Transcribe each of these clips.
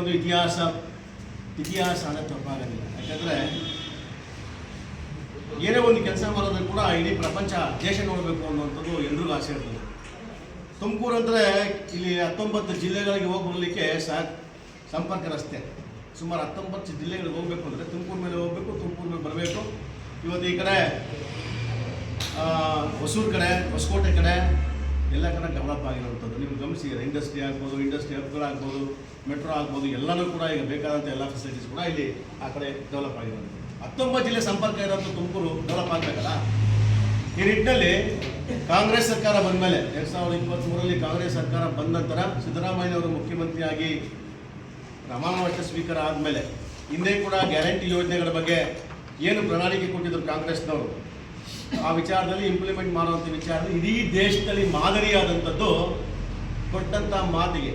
ಒಂದು ಇತಿಹಾಸ ಇತಿಹಾಸ ಅನ್ನೋದು ತಪ್ಪಾಗೋದಿಲ್ಲ. ಯಾಕಂದರೆ ಏನೇ ಒಂದು ಕೆಲಸ ಮಾಡೋದ್ರೆ ಕೂಡ ಇಡೀ ಪ್ರಪಂಚ ದೇಶ ನೋಡಬೇಕು ಅನ್ನುವಂಥದ್ದು ಎಲ್ರಿಗೂ ಆಸೆ ಇರ್ತದೆ. ತುಮಕೂರು ಅಂದರೆ ಇಲ್ಲಿ ಹತ್ತೊಂಬತ್ತು ಜಿಲ್ಲೆಗಳಿಗೆ ಹೋಗಿ ಬರಲಿಕ್ಕೆ ಸಂಪರ್ಕ ರಸ್ತೆ. ಸುಮಾರು ಹತ್ತೊಂಬತ್ತು ಜಿಲ್ಲೆಗಳಿಗೆ ಹೋಗಬೇಕು ಅಂದರೆ ತುಮಕೂರು ಮೇಲೆ ಹೋಗಬೇಕು, ತುಮಕೂರು ಮೇಲೆ ಬರಬೇಕು. ಇವತ್ತು ಈ ಕಡೆ ಹೊಸೂರು ಕಡೆ, ಹೊಸಕೋಟೆ ಕಡೆ ಎಲ್ಲ ಕಡೆ ಡೆವಲಪ್ ಆಗಿರುವಂಥದ್ದು. ನೀವು ಗಮನಿಸಿ ಇಂಡಸ್ಟ್ರಿ ಆಗ್ಬೋದು ಇಂಡಸ್ಟ್ರಿ ಹಬ್ಗಳಾಗ್ಬೋದು ಮೆಟ್ರೋ ಆಗ್ಬೋದು, ಎಲ್ಲನೂ ಕೂಡ ಈಗ ಬೇಕಾದಂಥ ಎಲ್ಲ ಫೆಸಿಲಿಟೀಸ್ ಕೂಡ ಇಲ್ಲಿ ಆ ಕಡೆ ಡೆವಲಪ್ ಆಗಿರೋದು. ಹತ್ತೊಂಬತ್ತು ಜಿಲ್ಲೆ ಸಂಪರ್ಕ ಇರೋಂಥ ತುಮಕೂರು ಡೆವಲಪ್ ಆಗಬೇಕಲ್ಲ? ಈ ನಿಟ್ಟಿನಲ್ಲಿ ಕಾಂಗ್ರೆಸ್ ಸರ್ಕಾರ ಬಂದ ಮೇಲೆ ಎರಡು ಸಾವಿರದ ಇಪ್ಪತ್ತ್ಮೂರರಲ್ಲಿ ಕಾಂಗ್ರೆಸ್ ಸರ್ಕಾರ ಬಂದ ನಂತರ ಸಿದ್ದರಾಮಯ್ಯನವರು ಮುಖ್ಯಮಂತ್ರಿಯಾಗಿ ಪ್ರಮಾಣ ವಚನ ಸ್ವೀಕಾರ ಆದಮೇಲೆ ಹಿಂದೆ ಕೂಡ ಗ್ಯಾರಂಟಿ ಯೋಜನೆಗಳ ಬಗ್ಗೆ ಏನು ಪ್ರಣಾಳಿಕೆ ಕೊಟ್ಟಿದ್ರು ಕಾಂಗ್ರೆಸ್ನವರು? ಆ ವಿಚಾರದಲ್ಲಿ ಇಂಪ್ಲಿಮೆಂಟ್ ಮಾಡುವಂಥ ವಿಚಾರದಲ್ಲಿ ಇಡೀ ದೇಶದಲ್ಲಿ ಮಾದರಿಯಾದಂಥದ್ದು ಕೊಟ್ಟಂಥ ಮಾತಿಗೆ.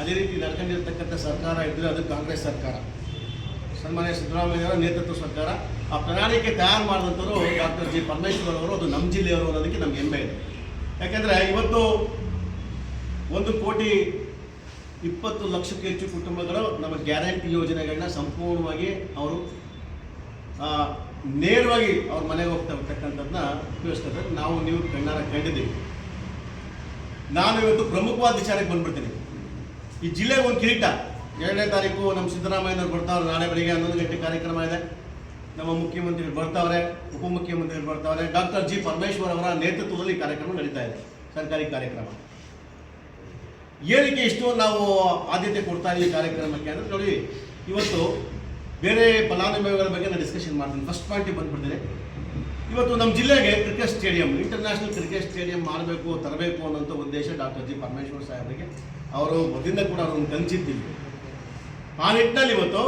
ಅದೇ ರೀತಿ ನಡ್ಕೊಂಡಿರ್ತಕ್ಕಂಥ ಸರ್ಕಾರ ಇದ್ದರೆ ಅದು ಕಾಂಗ್ರೆಸ್ ಸರ್ಕಾರ. ಸನ್ಮಾನ್ಯ ಸಿದ್ದರಾಮಯ್ಯವರ ನೇತೃತ್ವ ಸರ್ಕಾರ. ಆ ಪ್ರಣಾಳಿಕೆ ತಯಾರು ಮಾಡಿದಂಥವ್ರು ಡಾಕ್ಟರ್ ಜಿ. ಪರಮೇಶ್ವರ್ ಅವರು, ಅದು ನಮ್ಮ ಜಿಲ್ಲೆಯವರು ಅನ್ನೋದಕ್ಕೆ ನಮ್ಗೆ ಹೆಮ್ಮೆ ಇದೆ. ಯಾಕೆಂದರೆ ಇವತ್ತು ಒಂದು ಕೋಟಿ ಇಪ್ಪತ್ತು ಲಕ್ಷಕ್ಕೆ ಹೆಚ್ಚು ಕುಟುಂಬಗಳು ನಮ್ಮ ಗ್ಯಾರಂಟಿ ಯೋಜನೆಗಳನ್ನ ಸಂಪೂರ್ಣವಾಗಿ ಅವರು ನೇರವಾಗಿ ಅವ್ರ ಮನೆಗೆ ಹೋಗ್ತಾ ಇರ್ತಕ್ಕಂಥದ್ದನ್ನ ಉಪಯೋಗಿಸ್ತಾರೆ ನಾವು ನೀವು ಕಣ್ಣಾರ ಕಂಡಿದ್ದೀವಿ. ನಾನು ಇವತ್ತು ಪ್ರಮುಖವಾದ ವಿಚಾರಕ್ಕೆ ಬಂದ್ಬಿಡ್ತೀನಿ. ಈ ಜಿಲ್ಲೆಗೆ ಒಂದು ಕಿರೀಟ. ಎರಡನೇ ತಾರೀಕು ನಮ್ಮ ಸಿದ್ದರಾಮಯ್ಯನವ್ರು ಬರ್ತಾವ್ರೆ ನಾಳೆ ಬೆಳಿಗ್ಗೆ ಹನ್ನೊಂದು ಗಂಟೆ ಕಾರ್ಯಕ್ರಮ ಇದೆ. ನಮ್ಮ ಮುಖ್ಯಮಂತ್ರಿಗಳು ಬರ್ತಾವ್ರೆ, ಉಪಮುಖ್ಯಮಂತ್ರಿಗಳು ಬರ್ತಾವ್ರೆ. ಡಾಕ್ಟರ್ ಜಿ ಪರಮೇಶ್ವರ್ ಅವರ ನೇತೃತ್ವದಲ್ಲಿ ಕಾರ್ಯಕ್ರಮ ನಡೀತಾ ಇದೆ. ಸರ್ಕಾರಿ ಕಾರ್ಯಕ್ರಮ. ಏನಕ್ಕೆ ಇಷ್ಟು ನಾವು ಆದ್ಯತೆ ಕೊಡ್ತಾ ಇದ್ದೀವಿ ಕಾರ್ಯಕ್ರಮಕ್ಕೆ ಅಂದ್ರೆ ನೋಡಿ. ಇವತ್ತು ಬೇರೆ ಫಲಾನುಭವಿಗಳ ಬಗ್ಗೆ ನಾನು ಡಿಸ್ಕಷನ್ ಮಾಡ್ತೀನಿ. ಫಸ್ಟ್ ಪಾಯಿಂಟಿಗೆ ಬಂದ್ಬಿಡ್ತೀನಿ. ಇವತ್ತು ನಮ್ಮ ಜಿಲ್ಲೆಗೆ cricket stadium international cricket stadium ಮಾಡಬೇಕು, ತರಬೇಕು ಅನ್ನೋಂಥ ಉದ್ದೇಶ ಡಾಕ್ಟರ್ ಜಿ ಪರಮೇಶ್ವರ್ ಸಾಹೇಬರಿಗೆ. ಅವರು ಮೊದಲಿಂದ ಕೂಡ ಅವ್ರನ್ನ ಕಂಚಿದ್ದಿಲ್ಲ ಆ ನಿಟ್ಟಿನಲ್ಲಿ ಇವತ್ತು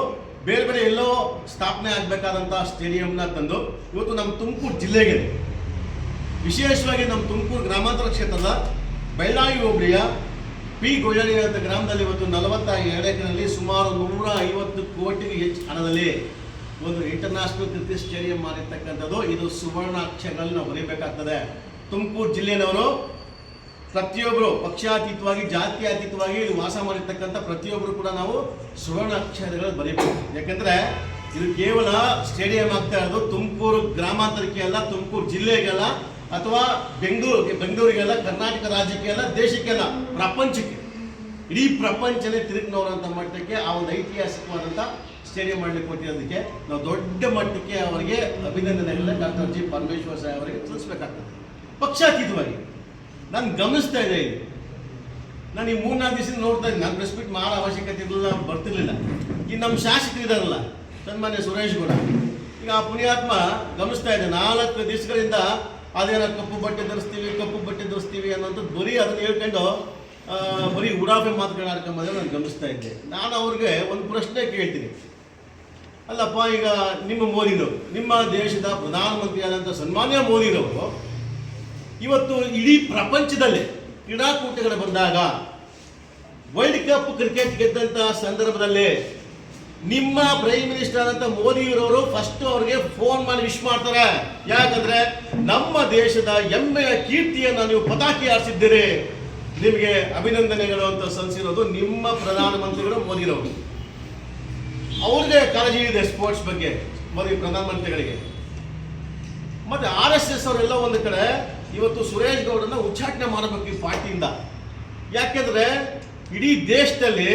ಬೇರೆ ಬೇರೆ ಎಲ್ಲೋ ಸ್ಥಾಪನೆ ಆಗಬೇಕಾದಂಥ ಸ್ಟೇಡಿಯಂನ ತಂದು ಇವತ್ತು ನಮ್ಮ ತುಮಕೂರು ಜಿಲ್ಲೆಗೆ, ವಿಶೇಷವಾಗಿ ನಮ್ಮ ತುಮಕೂರು ಗ್ರಾಮಾಂತರ ಕ್ಷೇತ್ರದ ಬೆಳ್ಳಾವಿ ಹೋಬಳಿಯ ಪಿ ಗೊಯ್ಯಳಿ ಅಂತ ಗ್ರಾಮದಲ್ಲಿ ಇವತ್ತು ನಲವತ್ತ ಎರಡು ಎಕರೆಯಲ್ಲಿ ಸುಮಾರು ನೂರ ಐವತ್ತು ಕೋಟಿಗೂ ಹೆಚ್ಚು ಹಣದಲ್ಲಿ ಒಂದು ಇಂಟರ್ನ್ಯಾಷನಲ್ ಕ್ರಿಕೆಟ್ ಸ್ಟೇಡಿಯಂ ಮಾಡಿರ್ತಕ್ಕಂಥದ್ದು. ಇದು ಸುವರ್ಣಾಕ್ಷರಗಳಲ್ಲಿ ನಾವು ಬರೀಬೇಕಾಗ್ತದೆ. ತುಮಕೂರು ಜಿಲ್ಲೆಯವರು ಪ್ರತಿಯೊಬ್ಬರು ಪಕ್ಷಾತೀತವಾಗಿ, ಜಾತ್ಯಾತೀತವಾಗಿ ಇಲ್ಲಿ ವಾಸ ಮಾಡಿರ್ತಕ್ಕಂಥ ಪ್ರತಿಯೊಬ್ಬರು ಕೂಡ ನಾವು ಸುವರ್ಣ ಅಕ್ಷರಗಳಲ್ಲಿ ಬರೀಬೇಕು. ಯಾಕಂದ್ರೆ ಇದು ಕೇವಲ ಸ್ಟೇಡಿಯಂ ಆಗ್ತಾ ಇರೋದು ತುಮಕೂರು ಗ್ರಾಮಾಂತರಕ್ಕೆ ಅಲ್ಲ, ತುಮಕೂರು ಜಿಲ್ಲೆಗೆಲ್ಲ ಅಥವಾ ಬೆಂಗಳೂರಿಗೆ, ಬೆಂಗಳೂರಿಗೆಲ್ಲ, ಕರ್ನಾಟಕ ರಾಜ್ಯಕ್ಕೆ ಅಲ್ಲ ದೇಶಕ್ಕೆಲ್ಲ, ಪ್ರಪಂಚಕ್ಕೆ. ಇಡೀ ಪ್ರಪಂಚನೇ ತಿರುಗಿ ಅಂತ ಮಟ್ಟಕ್ಕೆ ಆ ಒಂದು ಐತಿಹಾಸಿಕವಾದಂಥ ಸ್ಟೇಡಿಯಂ ಮಾಡಲಿಕ್ಕೆ ಕೊಟ್ಟಿರೋದಕ್ಕೆ ನಾವು ದೊಡ್ಡ ಮಟ್ಟಕ್ಕೆ ಅವರಿಗೆ ಅಭಿನಂದನೆಗಳನ್ನ ಡಾಕ್ಟರ್ ಜಿ. ಪರಮೇಶ್ವರ್ ಸಾಹೇಬ್ ಅವರಿಗೆ ತಿಳಿಸ್ಬೇಕಾಗ್ತದೆ. ಪಕ್ಷಾತೀತವಾಗಿ. ನಾನು ಗಮನಿಸ್ತಾ ಇದೆ ಇಲ್ಲಿ. ನಾನು ಈ ಮೂರ್ನಾಲ್ಕು ದಿವಸ ನೋಡ್ತಾ ಇದ್ದೀನಿ. ನಾನು ರೆಸ್ಪೆಕ್ಟ್ ಮಾಡೋ ಅವಶ್ಯಕತೆ ಇರಲಿಲ್ಲ, ಬರ್ತಿರ್ಲಿಲ್ಲ. ಈ ನಮ್ಮ ಶಾಸಕರು ಇದಾರಲ್ಲ, ಸನ್ಮಾನ್ಯ ಸುರೇಶ್ ಗೌಡ. ಈಗ ಆ ಪುಣ್ಯಾತ್ಮ ಗಮನಿಸ್ತಾ ಇದೆ. ನಾಲ್ಕು ದಿವಸಗಳಿಂದ ಅದೇನೋ ಕಪ್ಪು ಬಟ್ಟೆ ಧರಿಸ್ತೀವಿ, ಕಪ್ಪು ಬಟ್ಟೆ ಧರಿಸ್ತೀವಿ ಅನ್ನೋಂಥದ್ದು ಬರೀ ಅದನ್ನ ಹೇಳ್ಕೊಂಡು ಬರೀ ಉಡಾಫೆ ಮಾತುಗಳನ್ನ ಆಡ್ಕೊಂಬಂದ್ರೆ ನಾನು ಗಮನಿಸ್ತಾ ಇದ್ದೆ. ನಾನು ಅವ್ರಿಗೆ ಒಂದು ಪ್ರಶ್ನೆ ಕೇಳ್ತೀನಿ. ಅಲ್ಲಪ್ಪ, ಈಗ ನಿಮ್ಮ ಮೋದಿನವರು, ನಿಮ್ಮ ದೇಶದ ಪ್ರಧಾನಮಂತ್ರಿಯಾದಂಥ ಸನ್ಮಾನ್ಯ ಮೋದಿರವರು ಇವತ್ತು ಇಡೀ ಪ್ರಪಂಚದಲ್ಲಿ ಕ್ರೀಡಾಕೂಟಗಳು ಬಂದಾಗ ವರ್ಲ್ಡ್ ಕಪ್ ಕ್ರಿಕೆಟ್ ಗೆದ್ದಂಥ ಸಂದರ್ಭದಲ್ಲಿ ನಿಮ್ಮ ಪ್ರೈಮ್ ಮಿನಿಸ್ಟರ್ ಆದಂತ ಇರೋರು ಫಸ್ಟ್ ಅವ್ರಿಗೆ ಫೋನ್ ಮಾಡಿ ವಿಶ್ ಮಾಡ್ತಾರೆ. ಯಾಕಂದ್ರೆ ನಮ್ಮ ದೇಶದ ಹೆಮ್ಮೆಯ ಕೀರ್ತಿಯನ್ನ ನೀವು ಪತಾಕಿ ಆರಿಸಿದ್ದೀರಿ ನಿಮಗೆ ಅಭಿನಂದನೆಗಳು ಅಂತ ಸಲ್ಲಿಸಿರೋದು ನಿಮ್ಮ ಪ್ರಧಾನಮಂತ್ರಿಗಳು ಮೋದಿರವರು. ಅವ್ರಿಗೆ ಕಾಳಜಿ ಇದೆ ಸ್ಪೋರ್ಟ್ಸ್ ಬಗ್ಗೆ, ಮೋದಿ ಪ್ರಧಾನಮಂತ್ರಿಗಳಿಗೆ. ಮತ್ತೆ ಆರ್ ಎಸ್ ಎಸ್ ಅವರೆಲ್ಲ ಒಂದು ಕಡೆ ಇವತ್ತು ಸುರೇಶ್ ಗೌಡನ್ನ ಉಚ್ಚಾಟನೆ ಮಾಡಬೇಕು ಈ ಪಾರ್ಟಿಯಿಂದ. ಯಾಕೆಂದ್ರೆ ಇಡೀ ದೇಶದಲ್ಲಿ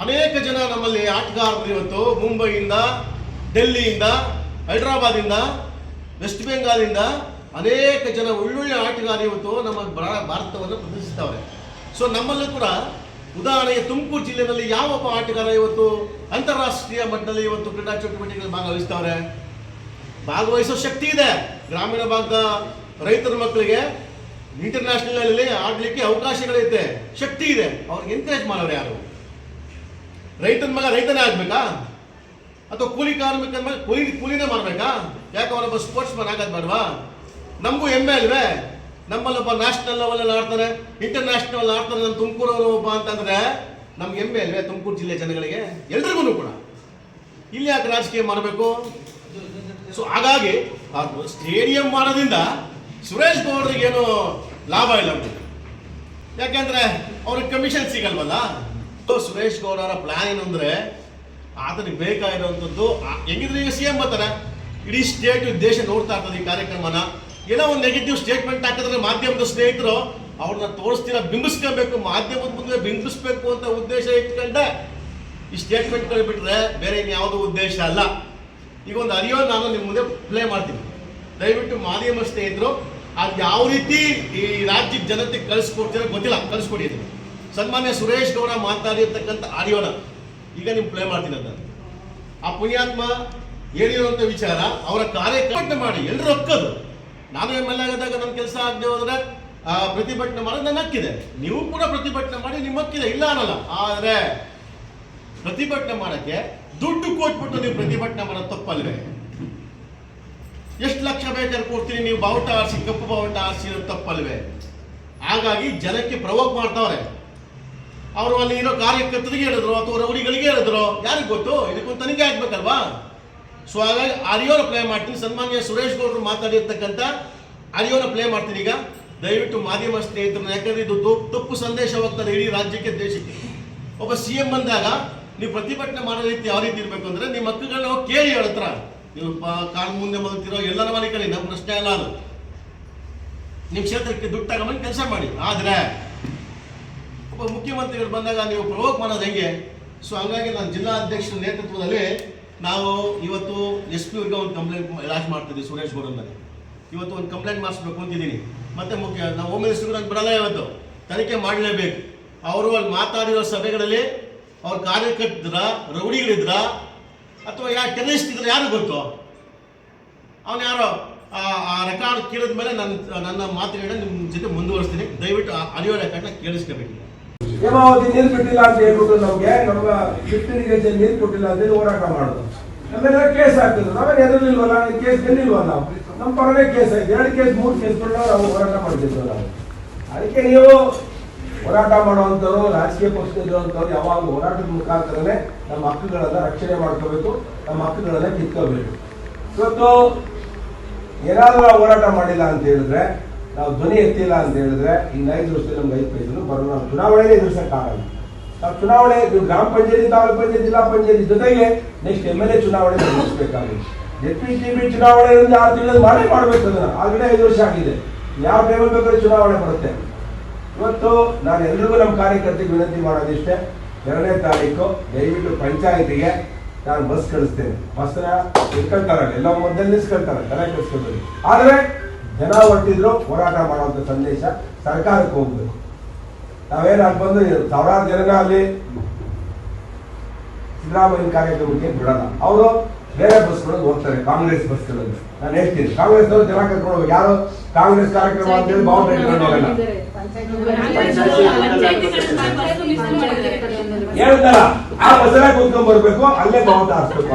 ಅನೇಕ ಜನ ನಮ್ಮಲ್ಲಿ ಆಟಗಾರರು ಇವತ್ತು ಮುಂಬೈಯಿಂದ, ಡೆಲ್ಲಿಯಿಂದ ಹೈದರಾಬಾದಿಂದ ವೆಸ್ಟ್ ಬೆಂಗಾಲಿಂದ ಅನೇಕ ಜನ ಒಳ್ಳೊಳ್ಳೆ ಆಟಗಾರರು ಇವತ್ತು ನಮ್ಮ ಭಾರತವನ್ನು ಪ್ರದರ್ಶಿಸ್ತಾವೆ ಸೊ ನಮ್ಮಲ್ಲೂ ಕೂಡ ಉದಾಹರಣೆಗೆ ತುಮಕೂರು ಜಿಲ್ಲೆಯಲ್ಲಿ ಯಾವೊಬ್ಬ ಆಟಗಾರ ಇವತ್ತು ಅಂತಾರಾಷ್ಟ್ರೀಯ ಮಟ್ಟದಲ್ಲಿ ಇವತ್ತು ಕ್ರೀಡಾ ಚಟುವಟಿಕೆಗಳಲ್ಲಿ ಭಾಗವಹಿಸ್ತಾವ್ರೆ? ಭಾಗವಹಿಸೋ ಶಕ್ತಿ ಇದೆ. ಗ್ರಾಮೀಣ ಭಾಗದ ರೈತರ ಮಕ್ಕಳಿಗೆ ಇಂಟರ್ನ್ಯಾಷನಲ್ ಆಡ್ಲಿಕ್ಕೆ ಅವಕಾಶಗಳಿದೆ. ಶಕ್ತಿ ಇದೆ. ಅವ್ರಿಗೆ ಎನ್ಕರೇಜ್ ಮಾಡೋರು ಯಾರು? ರೈತನ ಮಗ ರೈತನೇ ಆಗ್ಬೇಕಾ? ಅಥವಾ ಕೂಲಿ ಕಾರ್ಮಿಕನ ಮಗ ಕೂಲಿ, ಕೂಲಿನೇ ಮಾಡ್ಬೇಕಾ? ಯಾಕೆ ಅವನೊಬ್ಬ ಸ್ಪೋರ್ಟ್ಸ್ ಮ್ಯಾನ್ ಆಗೋದು ಬೇಡವಾ ನಮಗೂ ಹೆಮ್ಮೆ ಅಲ್ವೇ? ನಮ್ಮಲ್ಲೊಬ್ಬ ನ್ಯಾಷನಲ್ ಲೆವೆಲಲ್ಲಿ ಆಡ್ತಾನೆ ಇಂಟರ್ನ್ಯಾಷನಲ್ ಆಡ್ತಾನೆ ನಮ್ಮ ತುಮಕೂರವರು ಒಬ್ಬ ಅಂತಂದ್ರೆ ನಮ್ಗೆ ಹೆಮ್ಮೆ ಅಲ್ವೇ ತುಮಕೂರು ಜಿಲ್ಲೆ ಜನಗಳಿಗೆ? ಎಲ್ರಿಗೂ ಕೂಡ. ಇಲ್ಲಿ ಯಾಕೆ ರಾಜಕೀಯ ಮಾಡಬೇಕು? ಸೊ ಹಾಗಾಗಿ ಸ್ಟೇಡಿಯಂ ಮಾಡೋದ್ರಿಂದ ಸುರೇಶ್ ಗೌಡ್ರಿಗೆ ಏನು ಲಾಭ ಇಲ್ಲ. ಯಾಕೆಂದ್ರೆ ಅವ್ರಿಗೆ ಕಮಿಷನ್ ಸಿಗಲ್ವಲ್ಲ? ಸುರೇಶ್ ಗೌಡ ಅವರ ಪ್ಲಾನ್ ಏನು ಅಂದ್ರೆ ಆತನಿಗೆ ಬೇಕಾಗಿರುವಂಥದ್ದು ಹೆಂಗಿದ್ರೆ ಈಗ ಸಿ ಎಂ ಬರ್ತಾರೆ. ಇಡೀ ಸ್ಟೇಟ್ ದೇಶ ನೋಡ್ತಾ ಇರ್ತದೆ ಈ ಕಾರ್ಯಕ್ರಮನ. ಏನೋ ಒಂದು ನೆಗೆಟಿವ್ ಸ್ಟೇಟ್ಮೆಂಟ್ ಹಾಕಿದ್ರೆ ಮಾಧ್ಯಮದ ಸ್ನೇಹಿತರು, ಅವ್ರನ್ನ ತೋರಿಸ್ತೀರ, ಬಿಂಬಿಸ್ಕೋಬೇಕು, ಮಾಧ್ಯಮದ ಮುಂದೆ ಬಿಂಬಿಸ್ಬೇಕು ಅಂತ ಉದ್ದೇಶ ಇಟ್ಕೊಂಡೆ. ಈ ಸ್ಟೇಟ್ಮೆಂಟ್ಗಳು ಬಿಟ್ರೆ ಬೇರೆ ಇನ್ಯಾವುದೋ ಉದ್ದೇಶ ಅಲ್ಲ. ಈಗ ಒಂದು ಅರಿಯೋ ನಾನು ನಿಮ್ಮ ಮುಂದೆ ಪ್ಲೇ ಮಾಡ್ತೀನಿ. ದಯವಿಟ್ಟು ಮಾಧ್ಯಮ ಸ್ನೇಹಿತರು ಅದು ಯಾವ ರೀತಿ ಈ ರಾಜ್ಯದ ಜನತೆ ಕಳಿಸ್ಕೊಡ್ತೀರ ಗೊತ್ತಿಲ್ಲ. ಕಳಿಸ್ಕೊಡಿ ಅದನ್ನ. ಸನ್ಮಾನ್ಯ ಸುರೇಶ್ ಗೌಡ ಮಾತಾಡಿರ್ತಕ್ಕಂಥ ಆಡಿಯೋನ ಈಗ ನೀವು ಪ್ಲೇ ಮಾಡ್ತೀನಿ ಅಂತ. ಆ ಪುಣ್ಯಾತ್ಮ ಹೇಳಿರುವಂಥ ವಿಚಾರ, ಅವರ ಕಾರ್ಯಕರ್ತನೆ ಮಾಡಿ ಎಲ್ಲರೂ ಹಕ್ಕದು ನಾನು ಎಂ ಎಲ್ ಆಗಿದಾಗ ನನ್ನ ಕೆಲಸ ಆಗದೆ ಹೋದ್ರೆ ಪ್ರತಿಭಟನೆ ಮಾಡೋದು ನನ್ನ ಹಕ್ಕಿದೆ. ನೀವು ಕೂಡ ಪ್ರತಿಭಟನೆ ಮಾಡಿ ನಿಮ್ಮ ಹಕ್ಕಿದೆ, ಇಲ್ಲ ಅನ್ನಲ್ಲ. ಆದರೆ, ಪ್ರತಿಭಟನೆ ಮಾಡಕ್ಕೆ ದುಡ್ಡು ಕೊಟ್ಬಿಟ್ಟು ನೀವು ಪ್ರತಿಭಟನೆ ಮಾಡೋದು ತಪ್ಪಲ್ವೇ? ಎಷ್ಟು ಲಕ್ಷ ಬೇಕಾದ್ರೆ ಕೊಡ್ತೀನಿ, ನೀವು ಬಾವುಟ ಆರಿಸಿ, ಕಪ್ಪು ಬಾವುಟ ಆರಿಸಿ ತಪ್ಪಲ್ವೇ? ಹಾಗಾಗಿ ಜನಕ್ಕೆ ಪ್ರವೋಕ್ ಮಾಡ್ತಾವ್ರೆ. ಅವರು ಅಲ್ಲಿ ಇರೋ ಕಾರ್ಯಕರ್ತರಿಗೆ ಹೇಳಿದ್ರು ಅಥವಾ ರೌಡಿಗಳಿಗೆ ಹೇಳಿದ್ರು, ಯಾರಿಗೆ ಗೊತ್ತು? ಇದಕ್ಕೊಂದು ತನಿಖೆ ಆಗ್ಬೇಕಲ್ವಾ? ಸೊ ಹಾಗಾಗಿ ಆಡಿಯೋನ ಪ್ಲೇ ಮಾಡ್ತೀನಿ. ಸನ್ಮಾನ್ಯ ಸುರೇಶ್ ಗೌಡರು ಮಾತಾಡಿರ್ತಕ್ಕಂಥ ಆಡಿಯೋನ ಪ್ಲೇ ಮಾಡ್ತೀನಿ ಈಗ. ದಯವಿಟ್ಟು ಮಾಧ್ಯಮ ಸ್ನೇಹಿತರನ್ನ, ಯಾಕಂದ್ರೆ ಇದು ತಪ್ಪು- ಸಂದೇಶ ಹೋಗ್ತದೆ ಇಡೀ ರಾಜ್ಯಕ್ಕೆ, ದೇಶಕ್ಕೆ. ಒಬ್ಬ ಸಿ ಎಂ ಬಂದಾಗ ನೀವು ಪ್ರತಿಭಟನೆ ಮಾಡೋ ರೀತಿ ಯಾವ ರೀತಿ ಇರಬೇಕು ಅಂದ್ರೆ ನಿಮ್ಮ ಮಕ್ಕಳನ್ನ ಕೇಳಿ ಹೇಳತ್ರ ನೀವು ಕಾನ್ ಮುಂದೆ ಮಲಗ್ತಿರೋ ಎಲ್ಲರ ಮನೆ ನಮ್ಮ ಪ್ರಶ್ನೆ ಅಲ್ಲ ಅದು. ನಿಮ್ಮ ಕ್ಷೇತ್ರಕ್ಕೆ ದುಡ್ಡು ತಗೊಂಬಂದು ಕೆಲಸ ಮಾಡಿ. ಆದ್ರೆ ಮುಖ್ಯಮಂತ್ರಿಗಳು ಬಂದಾಗ ನೀವು ಪ್ರವೋಕ್ ಮಾಡೋದು ಹೆಂಗೆ? ಸೊ ಹಂಗಾಗಿ ನಾನು ಜಿಲ್ಲಾ ಅಧ್ಯಕ್ಷರ ನೇತೃತ್ವದಲ್ಲಿ ನಾವು ಇವತ್ತು ಎಸ್ ಪಿ ಅವ್ರಿಗೆ ಒಂದು ಕಂಪ್ಲೇಂಟ್ ಲಾಂಚ್ ಮಾಡ್ತಿದ್ದೀವಿ, ಸುರೇಶ್ ಗೌಡ ಮೇಲೆ. ಇವತ್ತು ಒಂದು ಕಂಪ್ಲೇಂಟ್ ಮಾಡಿಸ್ಬೇಕು ಅಂತಿದ್ದೀನಿ. ಮತ್ತೆ ಮುಖ್ಯ, ನಾವು ಹೋಮ್ ಮಿನಿಸ್ಟರ್ಗೂ ನಾನು ಬರಲ್ಲ ಇವತ್ತು ತನಿಖೆ ಮಾಡಲೇಬೇಕು. ಅವರು ಅಲ್ಲಿ ಮಾತಾಡಿರೋ ಸಭೆಗಳಲ್ಲಿ ಅವ್ರ ಕಾರ್ಯಕರ್ತರ, ರೌಡಿಗಳಿದ್ರ, ಅಥವಾ ಯಾರು ಟೆರರಿಸ್ಟ್ ಇದ್ರೆ ಯಾರು ಗೊತ್ತು? ಅವನು ಯಾರೋ? ಆ- ರೆಕಾರ್ಡ್ ಕೇಳಿದ ಮೇಲೆ ನನ್ನ ನನ್ನ ಮಾತುಗಳನ್ನ ನಿಮ್ಮ ಜೊತೆ ಮುಂದುವರಿಸ್ತೀನಿ. ದಯವಿಟ್ಟು ಆಡಿಯೋ ರೆಕಾರ್ಡ್ನ ಕೇಳಿಸ್ಕೋಬೇಕು ಹೇಮಾವತಿ ನೀರು ಬಿಟ್ಟಿಲ್ಲ ಅಂತ ಹೇಳ್ಬಿಟ್ಟು ನಮ್ಗೆ ನಮ್ಮ ಲಿಫ್ಟಿಗೆ ನೀರು ಕೊಟ್ಟಿಲ್ಲ ಅಂತ ಹೋರಾಟ ಮಾಡೋದು ನಮ್ಮೆಲ್ಲ ಕೇಸ್ ಆಗ್ತದೆ ನಾವೇನು ಎದುರಿಲ್ವಲ್ಲ ಕೇಸ್ ಗೆಲ್ಲಿಲ್ವಲ್ಲ ನಾವು? ನಮ್ಮ ಪರನೇ ಕೇಸ್ ಆಯ್ತು. ಎರಡು ಕೇಸ್, ಮೂರು ಕೇಸ್ಗಳನ್ನ ನಾವು ಹೋರಾಟ ಮಾಡ್ತಿದ್ವಿ ನಾವು. ಅದಕ್ಕೆ ನೀವು ಹೋರಾಟ ಮಾಡುವಂಥವ್ರು, ರಾಜಕೀಯ ಪಕ್ಷದಲ್ಲಿರುವಂಥವ್ರು ಯಾವಾಗಲೂ ಹೋರಾಟದ ಮುಖಾಂತರನೇ ನಮ್ಮ ಹಕ್ಕುಗಳನ್ನ ರಕ್ಷಣೆ ಮಾಡ್ಕೋಬೇಕು, ನಮ್ಮ ಹಕ್ಕುಗಳನ್ನ ಕಿತ್ಕೋಬೇಕು. ಇವತ್ತು ಏನಾದ್ರೂ ಹೋರಾಟ ಮಾಡಿಲ್ಲ ಅಂತ ಹೇಳಿದ್ರೆ ನಾವು ಧ್ವನಿ ಎತ್ತಿಲ್ಲ ಅಂತ ಹೇಳಿದ್ರೆ ಇನ್ನು ಐದು ವರ್ಷದಲ್ಲಿ ನಮ್ಗೆ ಐದು ಪೈಸಲು ಬರೋ ನಾವು ಚುನಾವಣೆನೇ ಎದುರಿಸೋಕ್ಕಾಗಲ್ಲ ನಾವು ಚುನಾವಣೆ ಗ್ರಾಮ ಪಂಚಾಯತಿ, ತಾಲೂಕು ಪಂಚಾಯತಿ, ಜಿಲ್ಲಾ ಪಂಚಾಯತಿ ಜೊತೆಗೆ ನೆಕ್ಸ್ಟ್ ಎಂ ಎಲ್ ಎ ಚುನಾವಣೆ ಎದುರಿಸಬೇಕಾಗಿದೆ. ಎಸ್ ಪಿ ಟಿ ಬಿ ಚುನಾವಣೆ ಆರು ತಿಂಗಳು ಮಾಡೇ ಮಾಡಬೇಕು ಅದನ್ನು. ಆಲ್ರೆಡಿ ಐದು ವರ್ಷ ಆಗಿದೆ. ಯಾವ ಟೈಮಲ್ಲಿ ಬೇಕಾದ್ರೆ ಚುನಾವಣೆ ಬರುತ್ತೆ. ಇವತ್ತು ನಾನು ಎಲ್ರಿಗೂ ನಮ್ಮ ಕಾರ್ಯಕರ್ತರಿಗೆ ವಿನಂತಿ ಮಾಡೋದಿಷ್ಟೇ. ಎರಡನೇ ತಾರೀಕು ದಯವಿಟ್ಟು ಪಂಚಾಯತಿಗೆ ನಾನು ಬಸ್ ಕಳಿಸ್ತೇನೆ. ಬಸ್ನ ಇಟ್ಕೊಳ್ತಾರೆ ಎಲ್ಲ ಮೊದಲು ನಿಲ್ಸ್ಕೊಳ್ತಾರೆ ತಲೆ ಆದ್ರೆ ಜನ ಹೊಟ್ಟಿದ್ರು ಹೋರಾಟ ಮಾಡುವಂತ ಸಂದೇಶ ಸರ್ಕಾರಕ್ಕೆ ಹೋಗ್ಬೇಕು. ನಾವೇನು ಅಲ್ಲಿ ಬಂದು ಸಾವಿರಾರು ಜನ ಅಲ್ಲಿ ಸಿದ್ದರಾಮಯ್ಯ ಕಾರ್ಯಕ್ರಮಕ್ಕೆ ಬಿಡೋಣ. ಅವರು ಬೇರೆ ಬಸ್ಗಳಲ್ಲಿ ಹೋಗ್ತಾರೆ ಕಾಂಗ್ರೆಸ್ ಬಸ್ಗಳಲ್ಲಿ ನಾನು ಹೇಳ್ತೀನಿ ಕಾಂಗ್ರೆಸ್ ಅವರು ಜನ ಕರ್ಕೊಂಡು ಹೋಗ್ಬೇಕು ಯಾರು ಕಾಂಗ್ರೆಸ್ ಕಾರ್ಯಕ್ರಮ ಅಂತ ಹೇಳಿ ಇಟ್ಕೊಂಡು ಹೋಗಲ್ಲ. ಹೇಳಿದ್ದಲ್ಲ ಆ ಬಸ್ಸಲ್ಲೇ ಕೂತ್ಕೊಂಡ್ ಬರ್ಬೇಕು ಅಲ್ಲೇ ಬೌಂಡ್ ಹಾಕ್ಬೇಕು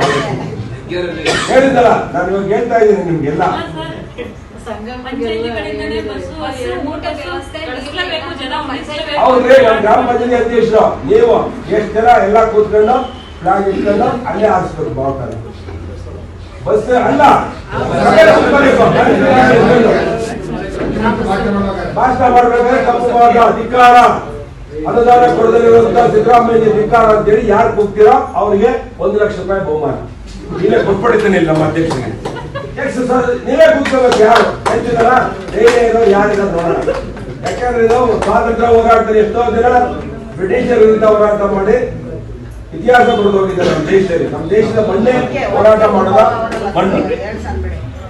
ಹೇಳಿದ್ದಲ್ಲ ನಾನು ಇವಾಗ ಹೇಳ್ತಾ ಇದ್ದೀನಿ ನಿಮ್ಗೆಲ್ಲ. ಗ್ರಾಮ ಪಂಚಾಯತಿ ಅಧ್ಯಕ್ಷರು ನೀವು ಎಷ್ಟು ಜನ ಎಲ್ಲ ಕೂತ್ಕೊಂಡು ಫ್ಲಾಗ್ ಇಟ್ಕೊಂಡು ಅಲ್ಲೇ ಹಾರಿಸ್ಬೇಕು ಬಾವುಟ ಬಸ್ ಅಲ್ಲ. ಭಾಷಣ ಮಾಡ್ಬೇಕಾದ್ರೆ ತಪ್ಪು ಅಧಿಕಾರ ಅನುದಾನ ಕೊಡದಲ್ಲಿರುವಂತಹ ಸಿದ್ದರಾಮಯ್ಯ ಧಿಕ್ಕಾರ ಅಂತೇಳಿ ಯಾರು ಕೂಗ್ತೀರೋ ಅವರಿಗೆ ಒಂದು ಲಕ್ಷ ರೂಪಾಯಿ ಬಹುಮಾನ. ಇಲ್ಲೇ ಕೊಟ್ಬಿಡ್ತೀನಿ ನಮ್ಮ ಅಧ್ಯಕ್ಷನಿಗೆ. ನೀವೇ ಕೂತ್ಕೋಬೇಕು ಯಾರು? ಹೇಳ್ತಿದಾರ ಧೈರ್ಯ ಇರೋ ಯಾರಿಲ್ಲ ನೋಡೋಣ ಯಾಕಂದ್ರೆ ಇದು ಸ್ವಾತಂತ್ರ್ಯ ಹೋರಾಟದಲ್ಲಿ ಎಷ್ಟೋ ಜನ ಬ್ರಿಟಿಷರ ವಿರುದ್ಧ ಹೋರಾಟ ಮಾಡಿ ಇತಿಹಾಸ ಬರೆದು ಹೋಗಿದ್ದಾರೆ ನಮ್ಮ ದೇಶದಲ್ಲಿ. ನಮ್ಮ ದೇಶದ ಮಣ್ಣೆ ಹೋರಾಟ ಮಾಡೋದ? ಮಣ್ಣು.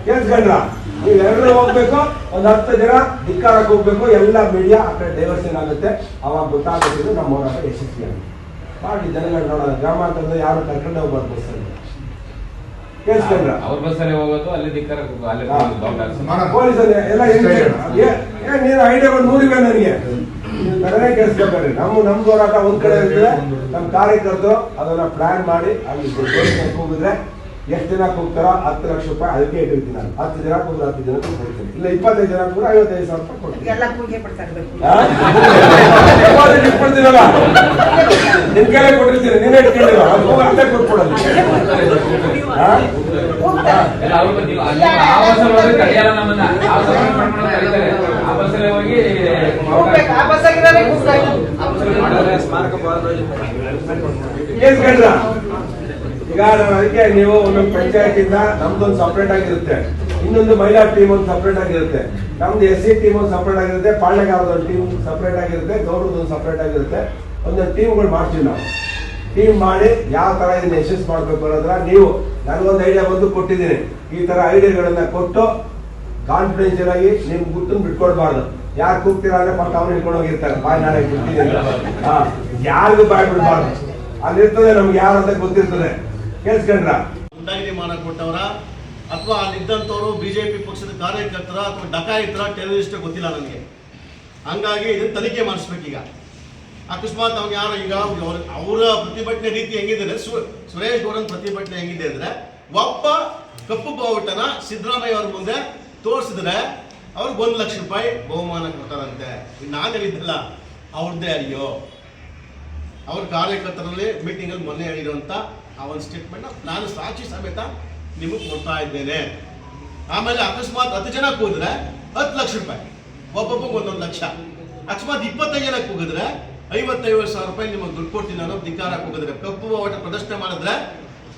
ಕೇಳಿಸ್ಕೊಂಡ್ರ? ನೀವು ಎಲ್ಲರೂ ಹೋಗ್ಬೇಕು ಒಂದ್ ಹತ್ತು ಜನ ಧಿಕ್ಕಾರಕ್ಕೆ ಹೋಗ್ಬೇಕು ಎಲ್ಲ ಮೀಡಿಯಾ ಆ ಕಡೆ ಡೈವರ್ಷನ್ ಆಗುತ್ತೆ. ಅವಾಗ ಗೊತ್ತಾಗುತ್ತೆ ನಮ್ಮ ಹೋರಾಟ ಯಶಸ್ವಿ ಆಗುತ್ತೆ ಮಾಡಿ ಜನಗಳು ನೋಡೋದು ಗ್ರಾಮಾಂತರದ ಯಾರು ಕರ್ಕೊಂಡು ಹೋಗ್ಬಾರ್ದು ಬಸ್ಸಲ್ಲಿ ಕೇಳಿಸ್ಕೊಂಡ್ರ? ಅವ್ರ ಬಸ್ಸಲ್ಲಿ ಹೋಗೋದು ಅಲ್ಲಿ ಧಿಕ್ಕಾರ ಅಲ್ಲಿ ಹಾರಿಸೋದು. ಎಲ್ಲ ಏ- ನೀನು ಐಡಿಯಾ ಒಂದು ನೂರಿವೆ ನನಗೆ. ನೀವು ತರನೇ ಕೇಳಿಸ್ಕೊಬೇಡ್ರಿ ನಮ್ಮ ನಮ್ದು ಹೋರಾಟ ಒಂದ್ ಕಡೆ ಇರ್ತದೆ ನಮ್ಮ ಕಾರ್ಯಕರ್ತರು ಅದನ್ನ ಪ್ಲಾನ್ ಮಾಡಿ ಅಲ್ಲಿ ಹೋಗಿದ್ರೆ ಎಷ್ಟು ಜನ ಕೂಗ್ತಾರೋ ಹತ್ತು ಲಕ್ಷ ರೂಪಾಯಿ ಅದಕ್ಕೆ ಇಟ್ಟಿರ್ತೀನಿ ನಾನು. ಹತ್ತು ಜನ ಕೂಗ್ರೆ ಹತ್ತು ಜನ ಕೊಡ್ತೀನಿ. ಇಲ್ಲ ಇಪ್ಪತ್ತೈದು ಜನ ಕೂಡ ಐವತ್ತೈದು ಸಾವಿರ ರೂಪಾಯಿ ಕೊಡ್ತೀನಿ. ಎಲ್ಲ ಪೂಜೆ ಇಟ್ಕೊಳ್ತೀರಲ್ಲ ನಿನ್ ಕೈಲೇ ಕೊಟ್ಟಿರ್ತೀನಿ ನೀನೇ ಇಟ್ಕೊಂಡಿರೋ. ಅದು ಹೋಗಿ ಈಗ ಅದಕ್ಕೆ ನೀವು ಒಂದೊಂದು ಪಂಚಾಯತ್ ಇಂದ ನಮ್ದೊಂದು ಸಪ್ರೇಟ್ ಆಗಿರುತ್ತೆ. ಇನ್ನೊಂದು ಮಹಿಳಾ ಟೀಮ್ ಒಂದು ಸಪ್ರೇಟ್ ಆಗಿರುತ್ತೆ. ನಮ್ದು ಎಸ್ ಸಿ ಟೀಮ್ ಒಂದು ಸಪ್ರೇಟ್ ಆಗಿರುತ್ತೆ. ಪಾಳ್ಯಗಾರದ ಒಂದು ಟೀಮ್ ಸಪ್ರೇಟ್ ಆಗಿರುತ್ತೆ. ಗೌರವದ ಒಂದು ಸಪ್ರೇಟ್ ಆಗಿರುತ್ತೆ. ಒಂದೊಂದು ಟೀಮ್ಗಳು ಮಾಡ್ತೀವಿ ನಾವು. ಟೀಮ್ ಮಾಡಿ ಯಾವ ತರ ಇದನ್ನ ಯಶಸ್ಸು ಮಾಡ್ಬೇಕು ಅನ್ನೋದ್ರ ನೀವು ನನಗೊಂದು ಐಡಿಯಾ ಬಂದು ಕೊಟ್ಟಿದ್ದೀನಿ. ಈ ತರ ಐಡಿಯಾಗಳನ್ನ ಕೊಟ್ಟು ಕಾನ್ಫಿಡೆನ್ಷಿಯಲ್ ಆಗಿ ನಿಮ್ ಗುರ್ತನ್ನು ಬಿಟ್ಕೊಡ್ಬಾರ್ದು. ಯಾರು ಕೂಗ್ತೀರಾ ಅಂದ್ರೆ ಮತ್ತೆ ಅವ್ನು ಹಿಡ್ಕೊಂಡು ಹೋಗಿರ್ತಾರೆ ಬಾಯ್ ನಾಳೆ ಹಾ, ಯಾರಿಗೂ ಬಾಯ್ ಬಿಡ್ಬಾರ್ದು. ಅಲ್ಲಿರ್ತದೆ ನಮ್ಗೆ ಯಾರು ಅಂತ ಗೊತ್ತಿರ್ತದೆ. ಕೇಳಿಸ್ಕೊಂಡ್ರ? ಮಾನ ಕೊಟ್ಟವರ ಅಥವಾ ಅಲ್ಲಿದ್ದಂಥವ್ರು ಬಿಜೆಪಿ ಪಕ್ಷದ ಕಾರ್ಯಕರ್ತರ ಅಥವಾ ಡಕಾಯಿತರ ಟೆರರಿಸ್ಟ್ ಗೊತ್ತಿಲ್ಲ ನನಗೆ. ಹಂಗಾಗಿ ಇದನ್ನ ತನಿಖೆ ಮಾಡಿಸ್ಬೇಕೀಗ. ಅಕಸ್ಮಾತ್ ಅವ್ನು ಯಾರು ಈಗ ಅವ್ರ ಅವರ ಪ್ರತಿಭಟನೆ ರೀತಿ ಹೆಂಗಿದೆ ಸುರೇಶ್ ಗೌಡನ್ ಪ್ರತಿಭಟನೆ ಹೆಂಗಿದೆ ಅಂದ್ರೆ ಒಬ್ಬ ಕಪ್ಪು ಬಾವುಟನ ಸಿದ್ದರಾಮಯ್ಯ ಅವ್ರ ಮುಂದೆ ತೋರಿಸಿದ್ರೆ ಅವ್ರಿಗೆ ಒಂದು ಲಕ್ಷ ರೂಪಾಯಿ ಬಹುಮಾನ ಕೊಡ್ತಾರಂತೆ ನಾನು ಹೇಳಿದ್ದಲ್ಲ ಅವ್ರದ್ದೇ ಅಯ್ಯೋ. ಅವ್ರ ಕಾರ್ಯಕರ್ತರಲ್ಲಿ ಮೀಟಿಂಗ್ ಅಲ್ಲಿ ಮೊನ್ನೆ ಹೇಳಿರುವಂತ ಆ ಒಂದು ಸ್ಟೇಟ್ಮೆಂಟ್ ನಾನು ಸಾಕ್ಷಿ ಸಮೇತ ನಿಮಗೆ ಕೊಡ್ತಾ ಇದ್ದೇನೆ. ಆಮೇಲೆ ಅಕಸ್ಮಾತ್ ಹತ್ತು ಜನ ಕೂದ್ರೆ ಹತ್ತು ಲಕ್ಷ ರೂಪಾಯಿ, ಒಬ್ಬೊಬ್ಬಗೆ ಒಂದೊಂದು ಲಕ್ಷ. ಅಕಸ್ಮಾತ್ ಇಪ್ಪತ್ತೈದು ಜನ ಕೂಗಿದ್ರೆ ಐವತ್ತೈವತ್ತು ಸಾವಿರ ರೂಪಾಯಿ ನಿಮಗೆ ದುಡ್ಡು ಕೊಡ್ತೀನಿ ಅನ್ನೋ ಧಿಕ್ಕಾರ ಹೋಗಿದ್ರೆ ಕಪ್ಪು ಓಟ ಪ್ರದರ್ಶನ ಮಾಡಿದ್ರೆ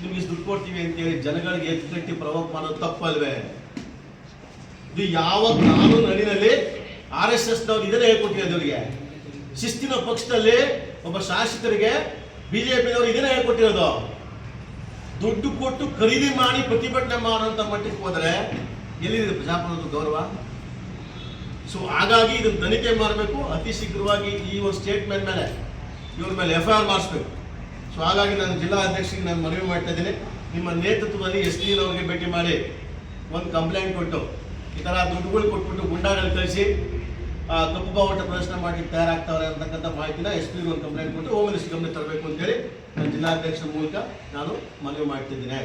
ನಿಮ್ಗೆ ದುಡ್ಡು ಕೊಡ್ತೀವಿ ಅಂತೇಳಿ ಜನಗಳಿಗೆ ಎತ್ತಿ ಪ್ರವೋಕ್ ಮಾಡೋದು ತಪ್ಪಲ್ವೇ? ಇದು ಯಾವ ಕಾನೂನು ಆರ್ ಎಸ್ ಎಸ್ ನವ್ರು ಇದನ್ನೇ ಹೇಳ್ಕೊಟ್ಟಿರೋದು ಅವರಿಗೆ ಶಿಸ್ತಿನ ಪಕ್ಷದಲ್ಲಿ ಒಬ್ಬ ಶಾಸಕರಿಗೆ ಬಿಜೆಪಿನವರು ಇದನ್ನೇ ಹೇಳ್ಕೊಟ್ಟಿರೋದು. ದುಡ್ಡು ಕೊಟ್ಟು ಖರೀದಿ ಮಾಡಿ ಪ್ರತಿಭಟನೆ ಮಾಡುವಂತ ಮಟ್ಟಕ್ಕೆ ಹೋದ್ರೆ ಎಲ್ಲಿದೆ ಪ್ರಜಾಪ್ರಭುತ್ವ ಗೌರವ? ಸೊ ಹಾಗಾಗಿ ಇದನ್ನು ತನಿಖೆ ಮಾಡಬೇಕು. ಅತಿ ಶೀಘ್ರವಾಗಿ ಈ ಒಂದು ಸ್ಟೇಟ್ಮೆಂಟ್ ಮೇಲೆ, ಇವ್ರ ಮೇಲೆ ಎಫ್ ಐ ಆರ್ ಮಾಡಿಸ್ಬೇಕು. ಸೊ ಹಾಗಾಗಿ ನಾನು ಜಿಲ್ಲಾ ಅಧ್ಯಕ್ಷರಿಗೆ ನಾನು ಮನವಿ ಮಾಡ್ತಾ ಇದ್ದೀನಿ. ನಿಮ್ಮ ನೇತೃತ್ವದಲ್ಲಿ ಎಸ್ ಡಿ ಅವ್ರಿಗೆ ಭೇಟಿ ಮಾಡಿ, ಒಂದು ಕಂಪ್ಲೇಂಟ್ ಕೊಟ್ಟು, ಈ ಥರ ದುಡ್ಡುಗಳು ಕೊಟ್ಬಿಟ್ಟು ಗುಂಡಾಗಳು ಕಳಿಸಿ ಕಪ್ಪು ಬಾವುಟ ಪ್ರದರ್ಶನ ಮಾಡಿ ತಯಾರಾಗ್ತಾವ್ರೆ ಅಂತಕ್ಕಂಥ ಮಾಹಿತಿನ ಎಸ್ ಪಿ ಒಂದು ಕಂಪ್ಲೇಂಟ್ ಕೊಟ್ಟು ಹೋಮ್ ಮಿನಿಸ್ಟರ್ ಗಮನ ತರಬೇಕು ಅಂತೇಳಿ ನಾನು ಜಿಲ್ಲಾಧ್ಯಕ್ಷರ ಮೂಲಕ ನಾನು ಮನವಿ ಮಾಡ್ತಿದ್ದೀನಿ